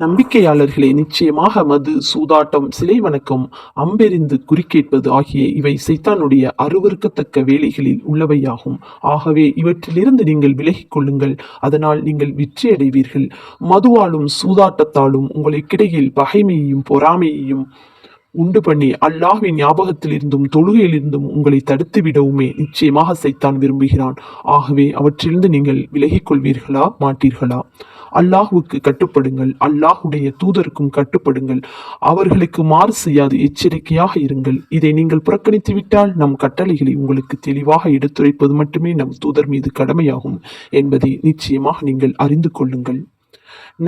நம்பிக்கையாளர்களே நிச்சயமாக மது சூதாட்டம் சிலை வணக்கம் அம்பெறிந்து குறிக்கேட்பது ஆகிய இவை சைத்தானுடைய அருவருக்கத்தக்க வேலைகளில் உள்ளவையாகும். ஆகவே இவற்றிலிருந்து நீங்கள் விலகிக் கொள்ளுங்கள். அதனால் நீங்கள் வெற்றியடைவீர்கள். மதுவாலும் சூதாட்டத்தாலும் உங்களுக்கிடையில் பகைமையையும் பொறாமையையும் உண்டு பண்ணி அல்லாஹ்வின் ஞாபகத்திலிருந்தும் தொழுகையிலிருந்தும் உங்களை தடுத்து விடவுமே நிச்சயமாக சைத்தான் விரும்புகிறான். ஆகவே அவற்றிலிருந்து நீங்கள் விலகிக் கொள்வீர்களா? மாட்டீர்களா? அல்லாஹுவுக்கு கட்டுப்படுங்கள் அல்லாஹுடைய தூதருக்கும் கட்டுப்படுங்கள். அவர்களுக்கு மாறு செய்யாது எச்சரிக்கையாக இருங்கள். இதை நீங்கள் புறக்கணித்து விட்டால் நம் கட்டளைகளை உங்களுக்கு தெளிவாக எடுத்துரைப்பது மட்டுமே நம் தூதர் மீது கடமையாகும் என்பதை நிச்சயமாக நீங்கள் அறிந்து கொள்ளுங்கள்.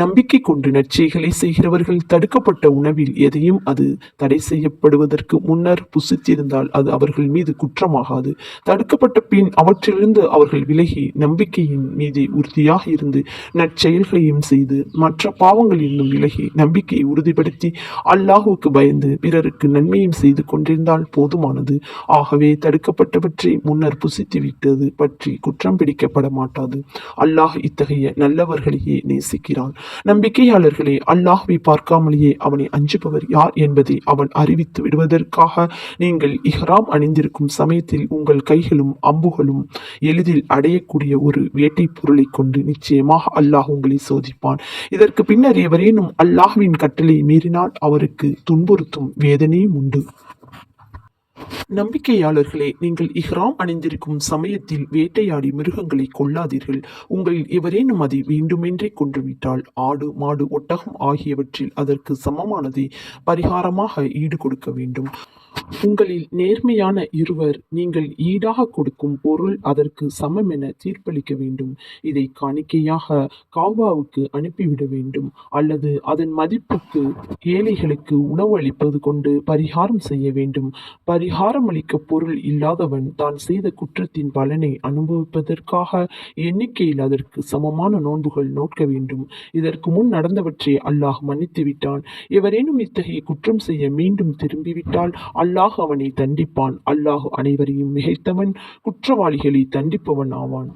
நம்பிக்கை கொண்டு நற்செய்களை செய்கிறவர்கள் தடுக்கப்பட்ட உணவில் எதையும் அது தடை செய்யப்படுவதற்கு முன்னர் புசித்திருந்தால் அது அவர்கள் மீது குற்றமாகாது. தடுக்கப்பட்ட பின் அவற்றிலிருந்து அவர்கள் விலகி நம்பிக்கையின் மீது உறுதியாக இருந்து நற்செயல்களையும் செய்து மற்ற பாவங்களிலிருந்தும் விலகி நம்பிக்கையை உறுதிப்படுத்தி அல்லாஹுவுக்கு பயந்து பிறருக்கு நன்மையும் செய்து கொண்டிருந்தால் போதுமானது. ஆகவே தடுக்கப்பட்டவற்றை முன்னர் புசித்து விட்டது பற்றி குற்றம் பிடிக்கப்பட மாட்டாது அல்லாஹ் இத்தகைய நல்லவர்களையே நேசிக்கிறான் நம்பிக்கையாளர்களே அல்லாஹ்வை பார்க்காமலேயே அவனை அஞ்சுபவர் யார் என்பதை அவன் அறிவித்து விடுவதற்காக நீங்கள் இஹ்ராம் அணிந்திருக்கும் சமயத்தில் உங்கள் கைகளும் அம்புகளும் எளிதில் அடையக்கூடிய ஒரு வேட்டை பொருளை கொண்டு நிச்சயமாக அல்லாஹ் உங்களை சோதிப்பான். இதற்கு பின்னர் எவரேனும் அல்லாஹ்வின் கட்டளை மீறினால் அவருக்கு துன்புறுத்தும் வேதனையும் உண்டு. நம்பிக்கையாளர்களே நீங்கள் இஹ்ராம் அணிந்திருக்கும் சமயத்தில் வேட்டையாடி மிருகங்களை கொள்ளாதீர்கள் உங்களில் எவரேனும் அதை வேண்டுமென்றே கொன்றுவிட்டால் ஆடு மாடு ஒட்டகம் ஆகியவற்றில் அதற்கு சமமானதை பரிகாரமாக ஈடு கொடுக்க வேண்டும். உங்களில் நேர்மையான இருவர் நீங்கள் ஈடாக கொடுக்கும் பொருள் அதற்கு சமம் என தீர்ப்பளிக்க வேண்டும். இதை காணிக்கையாக காபாவுக்கு அனுப்பிவிட வேண்டும். அல்லது அதன் மதிப்புக்கு ஏழைகளுக்கு உணவு அளிப்பது கொண்டு பரிகாரம் செய்ய வேண்டும். பரிகாரம் அளிக்க பொருள் இல்லாதவன் தான் செய்த குற்றத்தின் பலனை அனுபவிப்பதற்காக எண்ணிக்கையில் அதற்கு சமமான நோன்புகள் நோக்க வேண்டும். இதற்கு முன் நடந்தவற்றை அல்லாஹ் மன்னித்து விட்டான் எவரேனும் இத்தகைய குற்றம் செய்ய மீண்டும் திரும்பிவிட்டால் அல்லாஹ் அவனை தண்டிப்பான். அல்லாஹ் அனைவரையும் மிகைத்தவன் குற்றவாளிகளை தண்டிப்பவன் ஆவான்